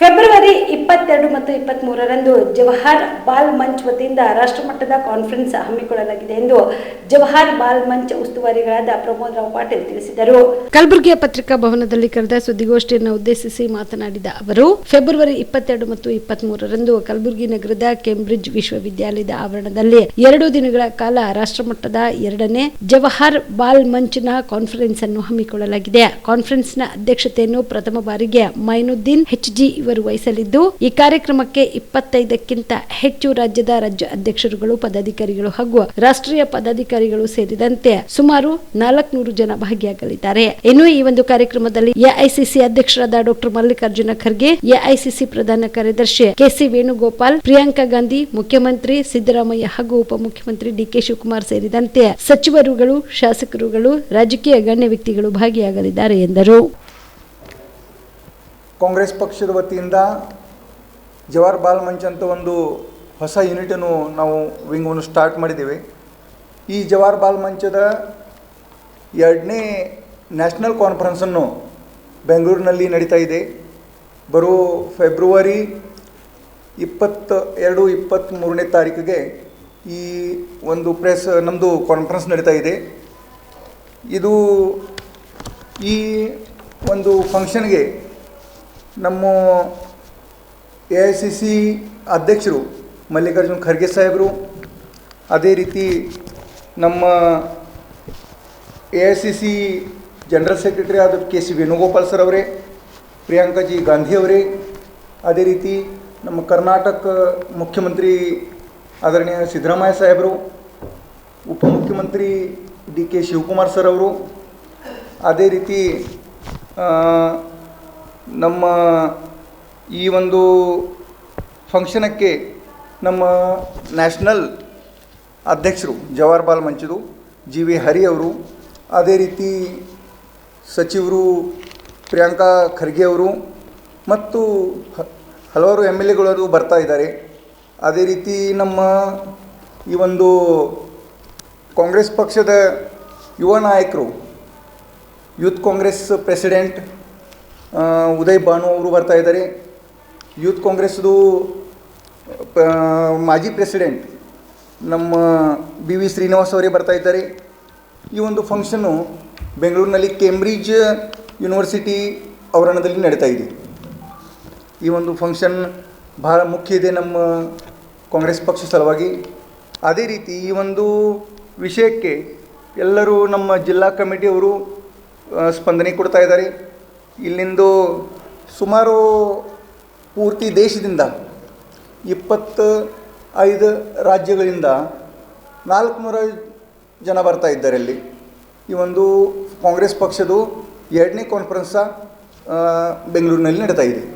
February ಇಪ್ಪತ್ತೆರಡು ಮತ್ತು ಇಪ್ಪತ್ತ್ ಮೂರರಂದು ಜವಾಹರ್ ಬಾಲ್ ಮಂಚ್ ವತಿಯಿಂದ ರಾಷ್ಟ್ರಮಟ್ಟದ ಕಾನ್ಫರೆನ್ಸ್ ಹಮ್ಮಿಕೊಳ್ಳಲಾಗಿದೆ ಎಂದು ಜವಾಹರ್ ಬಾಲ್ ಮಂಚ್ ಉಸ್ತುವಾರಿಗಳಾದ ಪ್ರಮೋದ್ ರಾವ್ ಪಾಟೀಲ್ ತಿಳಿಸಿದರು. ಕಲಬುರಗಿಯ ಪತ್ರಿಕಾ ಭವನದಲ್ಲಿ ಕರೆದ ಸುದ್ದಿಗೋಷ್ಠಿಯನ್ನು ಉದ್ದೇಶಿಸಿ ಮಾತನಾಡಿದ ಅವರು, ಫೆಬ್ರವರಿ ಇಪ್ಪತ್ತೆರಡು ಮತ್ತು ಇಪ್ಪತ್ತ್ ಮೂರರಂದು ಕಲಬುರಗಿ ನಗರದ ಕೇಂಬ್ರಿಡ್ಜ್ ವಿಶ್ವವಿದ್ಯಾಲಯದ ಆವರಣದಲ್ಲಿ ಎರಡು ದಿನಗಳ ಕಾಲ ರಾಷ್ಟ್ರಮಟ್ಟದ ಎರಡನೇ ಜವಾಹರ್ ಬಾಲ್ ಮಂಚ್ನ ಕಾನ್ಫರೆನ್ಸ್ ಅನ್ನು ಹಮ್ಮಿಕೊಳ್ಳಲಾಗಿದೆ. ಕಾನ್ಫರೆನ್ಸ್ನ ಅಧ್ಯಕ್ಷತೆಯನ್ನು ಪ್ರಥಮ ಬಾರಿಗೆ ಮೈನುದ್ದೀನ್ ಹೆಚ್ಜಿ ಇವರು ವಹಿಸಲಿದ್ದು ಈ ಕಾರ್ಯಕ್ರಮಕ್ಕೆ ಇಪ್ಪತ್ತೈದಕ್ಕಿಂತ ಹೆಚ್ಚು ರಾಜ್ಯದ ರಾಜ್ಯ ಅಧ್ಯಕ್ಷರುಗಳು, ಪದಾಧಿಕಾರಿಗಳು ಹಾಗೂ ರಾಷ್ಟ್ರೀಯ ಪದಾಧಿಕಾರಿಗಳು ಸೇರಿದಂತೆ ಸುಮಾರು ನಾಲ್ಕುನೂರು ಜನ ಭಾಗಿಯಾಗಲಿದ್ದಾರೆ. ಇನ್ನು ಈ ಒಂದು ಕಾರ್ಯಕ್ರಮದಲ್ಲಿ ಎಐಸಿಸಿ ಅಧ್ಯಕ್ಷರಾದ ಡಾಕ್ಟರ್ ಮಲ್ಲಿಕಾರ್ಜುನ ಖರ್ಗೆ, ಎಐಸಿಸಿ ಪ್ರಧಾನ ಕಾರ್ಯದರ್ಶಿ ಕೆಸಿ ವೇಣುಗೋಪಾಲ್, ಪ್ರಿಯಾಂಕಾ ಗಾಂಧಿ, ಮುಖ್ಯಮಂತ್ರಿ ಸಿದ್ದರಾಮಯ್ಯ ಹಾಗೂ ಉಪಮುಖ್ಯಮಂತ್ರಿ ಡಿಕೆ ಶಿವಕುಮಾರ್ ಸೇರಿದಂತೆ ಸಚಿವರುಗಳು, ಶಾಸಕರುಗಳು, ರಾಜಕೀಯ ಗಣ್ಯ ವ್ಯಕ್ತಿಗಳು ಭಾಗಿಯಾಗಲಿದ್ದಾರೆ ಎಂದರು. ಕಾಂಗ್ರೆಸ್ ಪಕ್ಷದ ವತಿಯಿಂದ ಜವಾಹರ್ ಬಾಲ್ ಮಂಚ್ ಅಂತ ಒಂದು ಹೊಸ ಯೂನಿಟನ್ನು ನಾವು ವಿಂಗನ್ನು ಸ್ಟಾರ್ಟ್ ಮಾಡಿದ್ದೇವೆ. ಈ ಜವಾಹರ್ ಬಾಲ್ ಮಂಚದ ಎರಡನೇ ನ್ಯಾಷನಲ್ ಕಾನ್ಫರೆನ್ಸನ್ನು ಬೆಂಗಳೂರಿನಲ್ಲಿ ನಡೀತಾ ಇದೆ. ಬರೋ ಫೆಬ್ರವರಿ ಇಪ್ಪತ್ತ ಎರಡು ಇಪ್ಪತ್ತ್ಮೂರನೇ ತಾರೀಕಿಗೆ ಈ ಒಂದು ಪ್ರೆಸ್ ನಮ್ಮದು ಕಾನ್ಫರೆನ್ಸ್ ನಡೀತಾ ಇದೆ. ಇದು ಈ ಒಂದು ಫಂಕ್ಷನ್ಗೆ ನಮ್ಮ ಎ ಐ ಸಿ ಸಿ ಅಧ್ಯಕ್ಷರು ಮಲ್ಲಿಕಾರ್ಜುನ್ ಖರ್ಗೆ ಸಾಹೇಬರು, ಅದೇ ರೀತಿ ನಮ್ಮ A I C C general secretary ಆದ ಕೆ ಸಿ ವೇಣುಗೋಪಾಲ್ ಸರ್ ಅವರೇ ಪ್ರಿಯಾಂಕಾಜಿ ಗಾಂಧಿ ಅವರೇ, ಅದೇ ರೀತಿ ನಮ್ಮ ಕರ್ನಾಟಕ ಮುಖ್ಯಮಂತ್ರಿ ಆದರಣೀಯ ಸಿದ್ದರಾಮಯ್ಯ ಸಾಹೇಬರು, ಉಪಮುಖ್ಯಮಂತ್ರಿ ಡಿ ಕೆ ಶಿವಕುಮಾರ್ ಸರ್ ಅವರು, ಅದೇ ರೀತಿ ನಮ್ಮ ಈ ಒಂದು ಫಂಕ್ಷನಕ್ಕೆ ನಮ್ಮ ನ್ಯಾಷನಲ್ ಅಧ್ಯಕ್ಷರು ಜವಾಹರ್ಲಾಲ್ ಮಂಚುರು ಜಿ ವಿ ಹರಿ ಅವರು, ಅದೇ ರೀತಿ ಸಚಿವರು ಪ್ರಿಯಾಂಕಾ ಖರ್ಗೆ ಅವರು ಮತ್ತು ಹಲವಾರು ಎಂ ಎಲ್ ಎಗಳವರು ಬರ್ತಾ ಇದ್ದಾರೆ. ಅದೇ ರೀತಿ ನಮ್ಮ ಈ ಒಂದು ಕಾಂಗ್ರೆಸ್ ಪಕ್ಷದ ಯುವ ನಾಯಕರು, ಯೂತ್ ಕಾಂಗ್ರೆಸ್ ಪ್ರೆಸಿಡೆಂಟ್ ಉದಯ್ ಭಾನು ಅವರು ಬರ್ತಾ ಇದ್ದಾರೆ. ಯೂತ್ ಕಾಂಗ್ರೆಸ್ದು ಮಾಜಿ ಪ್ರೆಸಿಡೆಂಟ್ ನಮ್ಮ ಬಿ ವಿ ಶ್ರೀನಿವಾಸ್ ಅವರೇ ಬರ್ತಾ ಇದ್ದಾರೆ. ಈ ಒಂದು ಫಂಕ್ಷನ್ನು ಬೆಂಗಳೂರಿನಲ್ಲಿ ಕೇಂಬ್ರಿಡ್ಜ್ ಯೂನಿವರ್ಸಿಟಿ ಆವರಣದಲ್ಲಿ ನಡೀತಾ ಇದೆ. ಈ ಒಂದು ಫಂಕ್ಷನ್ ಬಹಳ ಮುಖ್ಯ ಇದೆ ನಮ್ಮ ಕಾಂಗ್ರೆಸ್ ಪಕ್ಷ ಸಲುವಾಗಿ. ಅದೇ ರೀತಿ ಈ ಒಂದು ವಿಷಯಕ್ಕೆ ಎಲ್ಲರೂ ನಮ್ಮ ಜಿಲ್ಲಾ ಕಮಿಟಿಯವರು ಸ್ಪಂದನೆ ಕೊಡ್ತಾ ಇದ್ದಾರೆ. ಇಲ್ಲಿಂದು ಸುಮಾರು ಪೂರ್ತಿ ದೇಶದಿಂದ ಇಪ್ಪತ್ತ ಐದು ರಾಜ್ಯಗಳಿಂದ ನಾಲ್ಕುನೂರ ಜನ ಬರ್ತಾ ಇದ್ದಾರೆ ಇಲ್ಲಿ. ಈ ಒಂದು ಕಾಂಗ್ರೆಸ್ ಪಕ್ಷದ ಎರಡನೇ ಕಾನ್ಫರೆನ್ಸ ಬೆಂಗಳೂರಿನಲ್ಲಿ ನಡೀತಾ ಇದೆ.